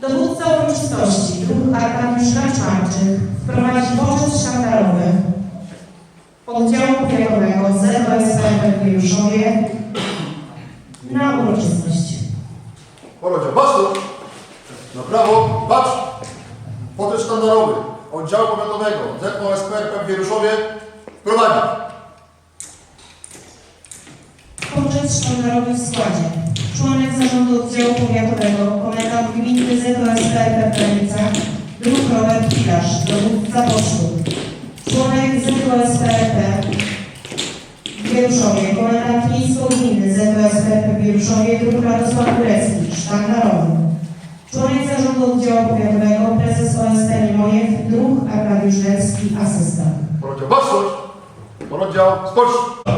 Dowódca uroczystości, druh Arkadiusz Kaczmarczyk, wprowadzi poczet sztandarowy oddziału powiatowego ZOSP w Wieruszowie na uroczystość. Porodzia, patrz tu! Na prawo, patrz! Potem sztandarowy, oddziału powiatowego, ZOSPRP w Wieruszowie, prowadzi. Poczet sztandarowy w składzie. Członek zarządu oddziału powiatowego, komendant gminy ZOSP Pepenica, druh Robert Pilarz, dowódca pocztu. Członek ZOSPRP Wieruszowie, komendant miejsko-gminy ZOSPRP Wieruszowie, druh Radosław Turecki, sztandarowy. Członek zarządu oddziału powiatowego, prezes OSP Niemojew, druh Arkadiusz Lewski, asystent. Porodzia, patrz tu! Porodział, spocz!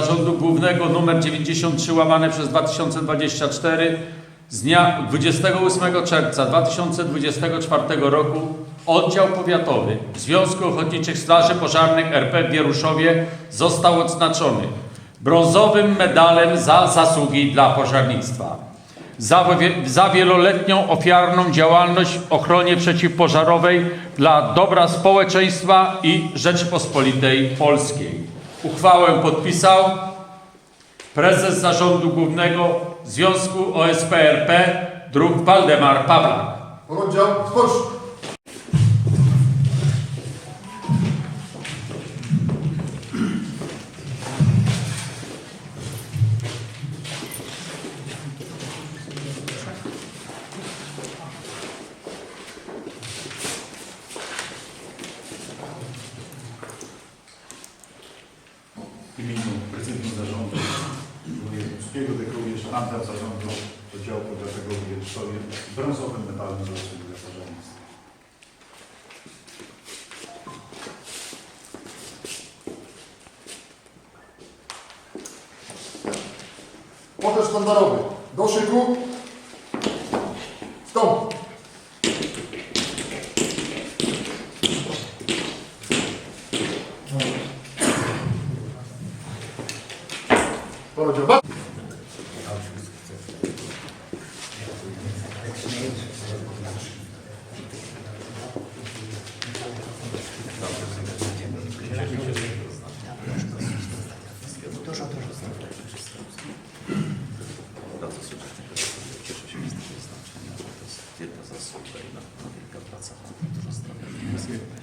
Zarządu Głównego nr 93 łamane przez 2024 z dnia 28 czerwca 2024 roku Oddział Powiatowy Związku Ochotniczych Straży Pożarnych RP w Wieruszowie został odznaczony brązowym medalem za zasługi dla pożarnictwa. Za, za wieloletnią ofiarną działalność w ochronie przeciwpożarowej dla dobra społeczeństwa i Rzeczypospolitej Polskiej. Uchwałę podpisał prezes Zarządu Głównego Związku OSP RP druk Waldemar Pawlak. Porodział, spocz! W imieniu prezydium zarządu wojewódzkiego deklaruję sztandarz zarządu oddziału powiatowego w Wierszowie brązowym medalem za dla pożarnictwa. Potem sztandarowy, do szyku, Porodział, patrz! Wielka zasługa i naprawdę wielka praca. Dużo zdrowia.